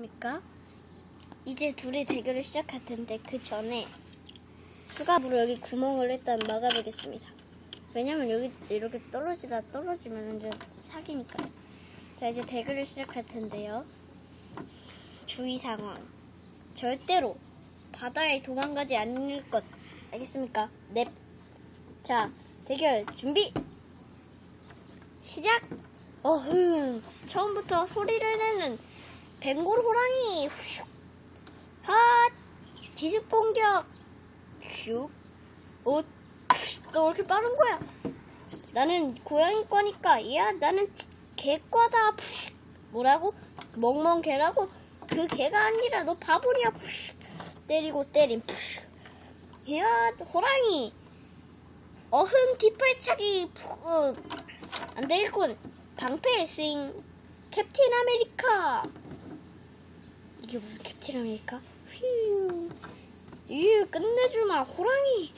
있습니까? 이제 둘이 대결을 시작할 텐데 그 전에 수갑으로 여기 구멍을 일단 막아보겠습니다. 왜냐면 여기 이렇게 떨어지다 떨어지면 완전 사기니까요. 자 이제 대결을 시작할 텐데요. 주의사항 절대로 바다에 도망가지 않을 것 알겠습니까? 넵. 자 대결 준비 시작. 어흥 처음부터 소리를 내는 벵골 호랑이 슉. 핫. 기습 공격 슉. 오, 너왜 이렇게 빠른 거야? 나는 고양이 과니까 야 나는 개과다 푸슉. 뭐라고? 멍멍 개라고? 그 개가 아니라 너 바보리야 푸슉. 때리고 때림 푸슉. 야 호랑이. 어흥 뒷발차기 푸 안되겠군. 방패 스윙. 캡틴 아메리카 이게 무슨 캡틴 아메리카? 휘이 끝내주마 호랑이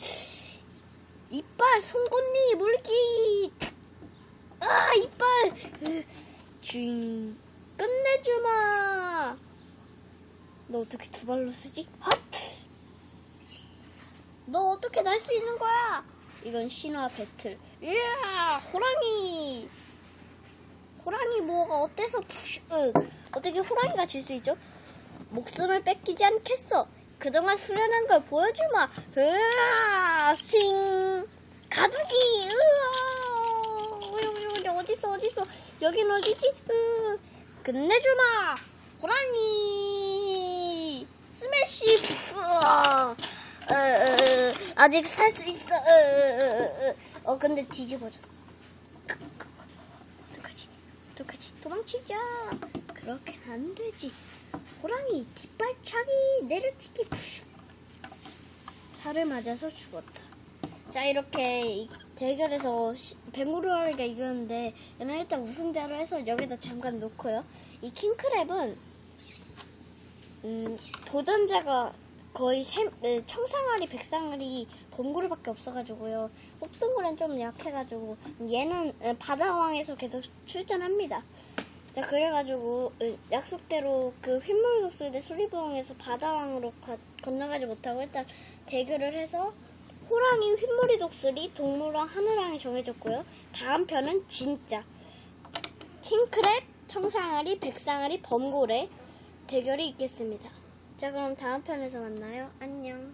이빨 송곳니 물기 아 이빨 쥐 끝내주마 너 어떻게 두 발로 쓰지? 핫! 너 어떻게 날 수 있는 거야? 이건 신화 배틀 이야 호랑이 호랑이 뭐가 어때서 푸쉬, 으, 어떻게 호랑이가 질 수 있죠? 목숨을 뺏기지 않겠어. 그동안 수련한 걸 보여주마. 으아, 싱. 가두기. 으아. 어디, 어디, 어딨어, 어딨어. 여긴 어디지? 으. 끝내주마. 호랑이. 스매시. 으아. 으. 아직 살 수 있어. 으, 으, 으, 으. 어, 근데 뒤집어졌어. 어떡하지? 어떡하지? 도망치자. 그렇게는 안 되지. 호랑이 뒷발차기 내려치기. 살을 맞아서 죽었다. 자 이렇게 이 대결에서 시- 뱅구르아리가 이겼는데 얘는 일단 우승자로 해서 여기다 잠깐 놓고요. 이 킹크랩은 음, 도전자가 거의 세, 에, 청상아리, 백상아리, 범구르밖에 없어가지고요. 혹동굴은 좀 약해가지고 얘는 에, 바다왕에서 계속 출전합니다. 자 그래가지고 에, 약속대로 그 휘물 독수대 수리부왕에서 바다왕으로 가- 건너가지 못하고 일단 대결을 해서 호랑이, 휘물이 독수리, 동물왕, 하늘왕이 정해졌고요. 다음 편은 진짜 킹크랩, 청상아리, 백상아리, 범고래 대결이 있겠습니다. 자 그럼 다음 편에서 만나요. 안녕.